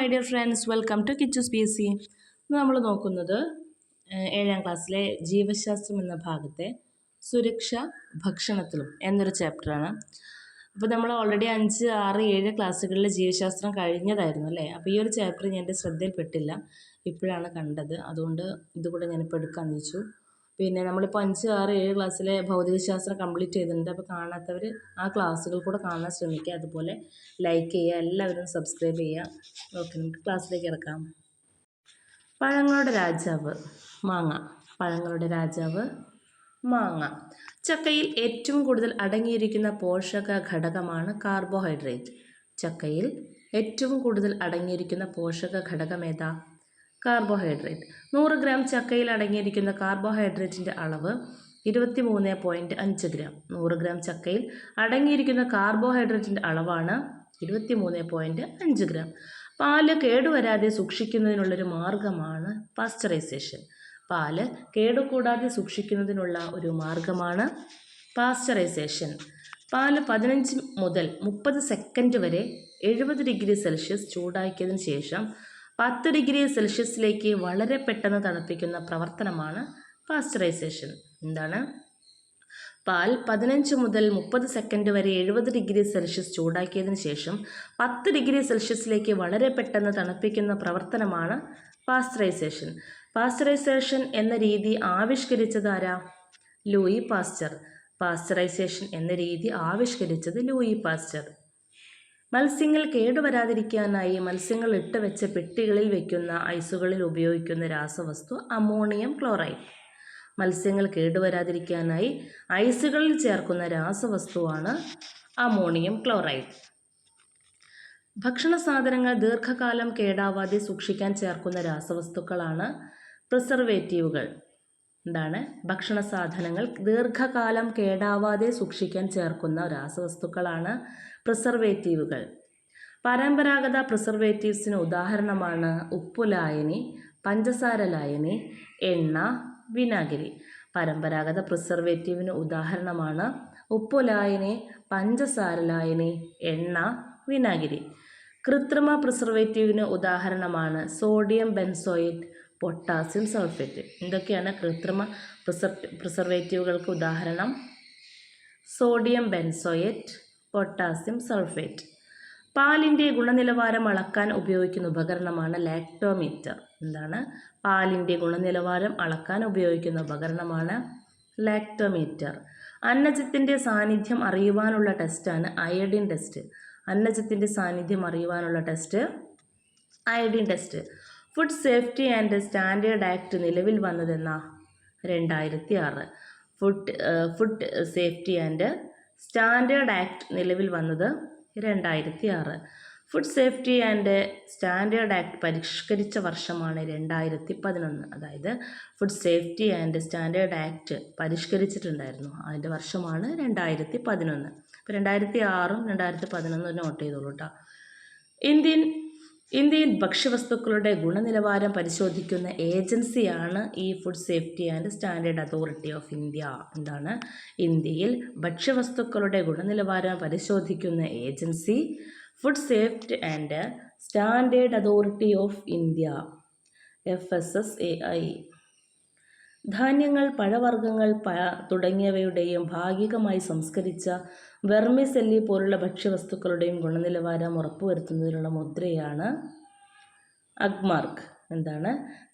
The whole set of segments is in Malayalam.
My dear friends welcome to Kichu's P S C ഇന്ന് നമ്മൾ നോക്കുന്നത് ഏഴാം ക്ലാസ്സിലെ ജീവശാസ്ത്രം എന്ന ഭാഗത്തെ സുരക്ഷ ഭക്ഷണത്തിലും എന്നൊരു ചാപ്റ്ററാണ് അപ്പോൾ നമ്മൾ ഓൾറെഡി അഞ്ച് ആറ് ഏഴ് ക്ലാസ്സുകളിൽ ജീവശാസ്ത്രം കഴിഞ്ഞതായിരുന്നു അല്ലേ? അപ്പോൾ ഈ ഒരു ചാപ്റ്റർ ഞാൻ എന്റെ ശ്രദ്ധയിൽപ്പെട്ടില്ല. ഇപ്പോഴാണ് കണ്ടത്. അതുകൊണ്ട് ഇതുകൂടെ ഞാനിപ്പോൾ എടുക്കാമെന്ന് വെച്ചു പിന്നെ നമ്മളിപ്പോൾ അഞ്ച് ആറ് ഏഴ് ക്ലാസ്സിലെ ഭൗതികശാസ്ത്രം കംപ്ലീറ്റ് ചെയ്തിട്ടുണ്ട്. അപ്പോൾ കാണാത്തവർ ആ ക്ലാസ്സുകൾ കൂടെ കാണാൻ ശ്രമിക്കുക. അതുപോലെ ലൈക്ക് ചെയ്യുക. എല്ലാവരും സബ്സ്ക്രൈബ് ചെയ്യുക. ഓക്കെ നമുക്ക് ക്ലാസ്സിലേക്ക് ഇറക്കാം പഴങ്ങളുടെ രാജാവ് മാങ്ങ. പഴങ്ങളുടെ രാജാവ് മാങ്ങ. ചക്കയിൽ ഏറ്റവും കൂടുതൽ അടങ്ങിയിരിക്കുന്ന പോഷക ഘടകമാണ് കാർബോഹൈഡ്രേറ്റ്. ചക്കയിൽ ഏറ്റവും കൂടുതൽ അടങ്ങിയിരിക്കുന്ന പോഷക ഘടകം ഏതാ? കാർബോഹൈഡ്രേറ്റ്. നൂറ് ഗ്രാം ചക്കയിൽ അടങ്ങിയിരിക്കുന്ന കാർബോഹൈഡ്രേറ്റിന്റെ അളവ് ഇരുപത്തി മൂന്ന് പോയിന്റ് അഞ്ച് ഗ്രാം. നൂറ് ഗ്രാം ചക്കയിൽ അടങ്ങിയിരിക്കുന്ന കാർബോഹൈഡ്രേറ്റിന്റെ അളവാണ് ഇരുപത്തി മൂന്ന് പോയിന്റ് അഞ്ച് ഗ്രാം. പാൽ കേടുവരാതെ സൂക്ഷിക്കുന്നതിനുള്ളൊരു മാർഗമാണ് പാസ്ചറൈസേഷൻ. പാൽ കേടുകൂടാതെ സൂക്ഷിക്കുന്നതിനുള്ള ഒരു മാർഗമാണ് പാസ്ചറൈസേഷൻ. പാൽ പതിനഞ്ച് മുതൽ മുപ്പത് സെക്കൻഡ് വരെ എഴുപത് ഡിഗ്രി സെൽഷ്യസ് ചൂടാക്കിയതിന് ശേഷം പത്ത് ഡിഗ്രി സെൽഷ്യസിലേക്ക് വളരെ പെട്ടെന്ന് തണുപ്പിക്കുന്ന പ്രവർത്തനമാണ് പാസ്ചറൈസേഷൻ. എന്താണ്? പാൽ പതിനഞ്ച് മുതൽ മുപ്പത് സെക്കൻഡ് വരെ എഴുപത് ഡിഗ്രി സെൽഷ്യസ് ചൂടാക്കിയതിന് ശേഷം പത്ത് ഡിഗ്രി സെൽഷ്യസിലേക്ക് വളരെ പെട്ടെന്ന് തണുപ്പിക്കുന്ന പ്രവർത്തനമാണ് പാസ്ചറൈസേഷൻ. പാസ്ചറൈസേഷൻ എന്ന രീതി ആവിഷ്കരിച്ചത് ആരാ? ലൂയി പാസ്ചർ പാസ്ചറൈസേഷൻ എന്ന രീതി ആവിഷ്കരിച്ചത് ലൂയി പാസ്ചർ മത്സ്യങ്ങൾ കേടുവരാതിരിക്കാനായി മത്സ്യങ്ങൾ ഇട്ട് വെച്ച പെട്ടികളിൽ വയ്ക്കുന്ന ഐസുകളിൽ ഉപയോഗിക്കുന്ന രാസവസ്തു അമോണിയം ക്ലോറൈഡ്. മത്സ്യങ്ങൾ കേടുവരാതിരിക്കാനായി ഐസുകളിൽ ചേർക്കുന്ന രാസവസ്തുവാണ് അമോണിയം ക്ലോറൈഡ്. ഭക്ഷണ സാധനങ്ങൾ ദീർഘകാലം കേടാവാതെ സൂക്ഷിക്കാൻ ചേർക്കുന്ന രാസവസ്തുക്കളാണ് പ്രിസർവേറ്റീവുകൾ. എന്താണ്? ഭക്ഷണ സാധനങ്ങൾ ദീർഘകാലം കേടാവാതെ സൂക്ഷിക്കാൻ ചേർക്കുന്ന രാസവസ്തുക്കളാണ് പ്രിസർവേറ്റീവുകൾ. പരമ്പരാഗത പ്രിസർവേറ്റീവ്സിന് ഉദാഹരണമാണ് ഉപ്പുലായനി പഞ്ചസാര ലായനി എണ്ണ വിനാഗിരി. പരമ്പരാഗത പ്രിസർവേറ്റീവിന് ഉദാഹരണമാണ് ഉപ്പുലായനി പഞ്ചസാര ലായനി എണ്ണ വിനാഗിരി. കൃത്രിമ പ്രിസർവേറ്റീവിന് ഉദാഹരണമാണ് സോഡിയം ബെൻസോയിറ്റ് പൊട്ടാസ്യം സൾഫേറ്റ്. ഇതൊക്കെയാണ് കൃത്രിമ പ്രിസർ പ്രിസർവേറ്റീവുകൾക്ക് ഉദാഹരണം? Sodium benzoate potassium sulphate. പാലിന്റെ ഗുണനിലവാരം അളക്കാൻ ഉപയോഗിക്കുന്ന ഉപകരണമാണ് ലാക്ടോമീറ്റർ. എന്താണ്? പാലിന്റെ ഗുണനിലവാരം അളക്കാൻ ഉപയോഗിക്കുന്ന ഉപകരണമാണ് ലാക്ടോമീറ്റർ. അന്നജത്തിന്റെ സാന്നിധ്യം അറിയുവാനുള്ള ടെസ്റ്റാണ് അയഡിൻ ടെസ്റ്റ്. അന്നജത്തിന്റെ സാന്നിധ്യം അറിയുവാനുള്ള test iodine test. Food safety and standard act നിലവിൽ വന്നതെന്ന? രണ്ടായിരത്തി ആറ്. Food food safety and standard act നിലവിൽ വന്നത് രണ്ടായിരത്തി ആറ് food safety and standard act പരിഷ്കരിച്ച വർഷമാണ് രണ്ടായിരത്തി പതിനൊന്ന് അതായത് food safety and standard act പരിഷ്കരിച്ചിട്ടുണ്ടായിരുന്നു. അതിന്റെ വർഷമാണ് രണ്ടായിരത്തി പതിനൊന്ന് അപ്പോൾ രണ്ടായിരത്തി ആറും രണ്ടായിരത്തി പതിനൊന്നും നോട്ട് ചെയ്തോളൂ കേട്ടോ. ഇന്ത്യൻ ഇന്ത്യയിൽ ഭക്ഷ്യവസ്തുക്കളുടെ ഗുണനിലവാരം പരിശോധിക്കുന്ന ഏജൻസിയാണ് ഈ food safety and standard authority of India എന്താണ്? ഇന്ത്യയിൽ ഭക്ഷ്യവസ്തുക്കളുടെ ഗുണനിലവാരം പരിശോധിക്കുന്ന agency food safety and standard authority of India F S S A I ധാന്യങ്ങൾ പഴവർഗങ്ങൾ തുടങ്ങിയവയുടെയും ഭാഗികമായി സംസ്കരിച്ച വെർമിസെല്ലി പോലുള്ള ഭക്ഷ്യവസ്തുക്കളുടെയും ഗുണനിലവാരം ഉറപ്പുവരുത്തുന്നതിനുള്ള മുദ്രയാണ് അഗ്മാർക്ക്. എന്താണ്?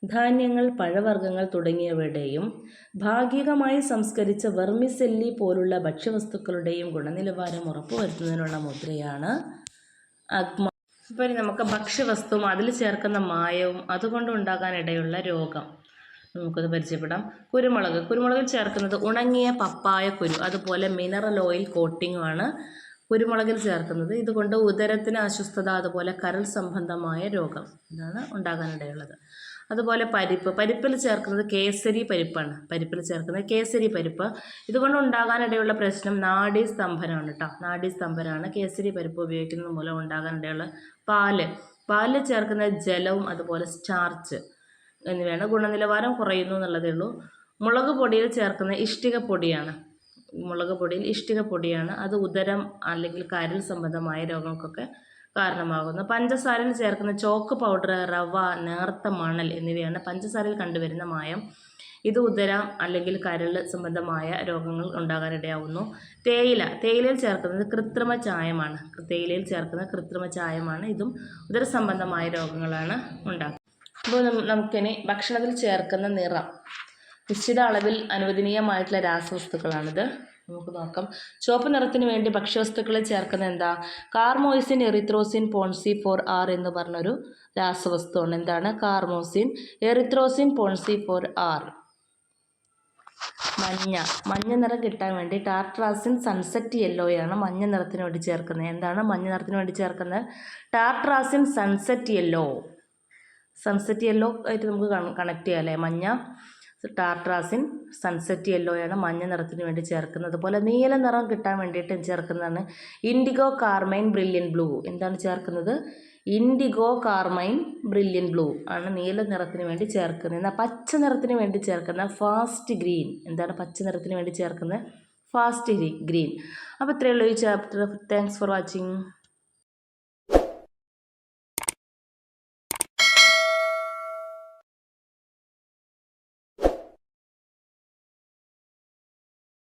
ധാന്യങ്ങൾ പഴവർഗങ്ങൾ തുടങ്ങിയവയുടെയും ഭാഗികമായി സംസ്കരിച്ച വെർമിസെല്ലി പോലുള്ള ഭക്ഷ്യവസ്തുക്കളുടെയും ഗുണനിലവാരം ഉറപ്പുവരുത്തുന്നതിനുള്ള മുദ്രയാണ് അഗ്മാർ. ഇപ്പോൾ നമുക്ക് ഭക്ഷ്യവസ്തുവും അതിൽ ചേർക്കുന്ന മായവും അതുകൊണ്ട് ഉണ്ടാകാനിടയുള്ള രോഗം. നമുക്കത് പരിചയപ്പെടാം. കുരുമുളക്. കുരുമുളകിൽ ചേർക്കുന്നത് ഉണങ്ങിയ പപ്പായ കുരു അതുപോലെ മിനറൽ ഓയിൽ കോട്ടിങ്ങുമാണ് കുരുമുളകിൽ ചേർക്കുന്നത്. ഇതുകൊണ്ട് ഉദരത്തിന് അസ്വസ്ഥത അതുപോലെ കരൾ സംബന്ധമായ രോഗം ഇതാണ് ഉണ്ടാകാനിടയുള്ളത്. അതുപോലെ പരിപ്പ്. പരിപ്പിൽ ചേർക്കുന്നത് കേസരി പരിപ്പാണ്. പരിപ്പിൽ ചേർക്കുന്നത് കേസരി പരിപ്പ്. ഇതുകൊണ്ട് ഉണ്ടാകാനിടയുള്ള പ്രശ്നം നാഡീ സ്തംഭനമാണ് കേട്ടോ നാഡീ സ്തംഭനമാണ് കേസരി പരിപ്പ് ഉപയോഗിക്കുന്നത് മൂലം ഉണ്ടാകാനിടയുള്ള പാൽ. പാലിൽ ചേർക്കുന്ന ജലവും അതുപോലെ സ്റ്റാർച്ച്. എന്നിവയാണ്. ഗുണനിലവാരം കുറയുന്നു എന്നുള്ളതേ ഉള്ളൂ. മുളക് പൊടിയിൽ ചേർക്കുന്ന ഇഷ്ടിക പൊടിയാണ്. മുളക് പൊടിയിൽ ഇഷ്ടിക പൊടിയാണ്. അത് ഉദരം അല്ലെങ്കിൽ കരൽ സംബന്ധമായ രോഗങ്ങൾക്കൊക്കെ കാരണമാകുന്നു. പഞ്ചസാരയിൽ ചേർക്കുന്ന ചോക്ക് പൗഡർ റവ നേർത്ത മണൽ എന്നിവയാണ് പഞ്ചസാരയിൽ കണ്ടുവരുന്ന മായം. ഇത് ഉദരം അല്ലെങ്കിൽ കരൾ സംബന്ധമായ രോഗങ്ങൾ ഉണ്ടാകാനിടയാവുന്നു. തേയില തേയിലയിൽ ചേർക്കുന്നത് കൃത്രിമ ചായമാണ്. തേയിലയിൽ ചേർക്കുന്ന കൃത്രിമ ചായമാണ്. ഇതും ഉദര സംബന്ധമായ രോഗങ്ങളാണ് ഉണ്ടാക്കുക അപ്പോൾ നമുക്കിനി ഭക്ഷണത്തിൽ ചേർക്കുന്ന നിറം. നിശ്ചിത അളവിൽ അനുവദനീയമായിട്ടുള്ള രാസവസ്തുക്കളാണിത്. നമുക്ക് നോക്കാം. ചുവപ്പ് നിറത്തിന് വേണ്ടി ഭക്ഷ്യവസ്തുക്കളിൽ ചേർക്കുന്ന എന്താ? Carmoisine erythrosine ponceau four R എന്ന് പറഞ്ഞൊരു രാസവസ്തുവാണ്. എന്താണ്? Carmoisine erythrosine ponceau four R. മഞ്ഞ. മഞ്ഞ നിറം കിട്ടാൻ വേണ്ടി ടാർട്രാസിൻ സൺസെറ്റ് യെല്ലോയാണ് മഞ്ഞ നിറത്തിന് വേണ്ടി ചേർക്കുന്നത്. എന്താണ് മഞ്ഞ നിറത്തിന് വേണ്ടി ചേർക്കുന്നത്? Tartrazine sunset yellow. Sunset yellow ആയിട്ട് നമുക്ക് കണക്ട് ചെയ്യാം അല്ലേ? മഞ്ഞ ടാർട്രാസിൻ സൺസെറ്റ് യെല്ലോയാണ് മഞ്ഞ നിറത്തിന് വേണ്ടി ചേർക്കുന്നത്. അതുപോലെ നീല നിറം കിട്ടാൻ വേണ്ടിയിട്ട് ചേർക്കുന്നതാണ്? ഇൻഡിഗോ കാർമൈൻ ബ്രില്യൻ ബ്ലൂ എന്താണ് ചേർക്കുന്നത്? ഇൻഡിഗോ കാർമൈൻ ബ്രില്യൻ ബ്ലൂ ആണ് നീല നിറത്തിന് വേണ്ടി ചേർക്കുന്നത്. എന്നാൽ പച്ച നിറത്തിന് വേണ്ടി ചേർക്കുന്ന ഫാസ്റ്റ് ഗ്രീൻ എന്താണ് പച്ച നിറത്തിന് വേണ്ടി ചേർക്കുന്നത്? ഫാസ്റ്റ് ഗ്രീൻ അപ്പോൾ ഇത്രയേ ഉള്ളൂ ഈ ചാപ്റ്റർ താങ്ക്സ് ഫോർ വാച്ചിങ്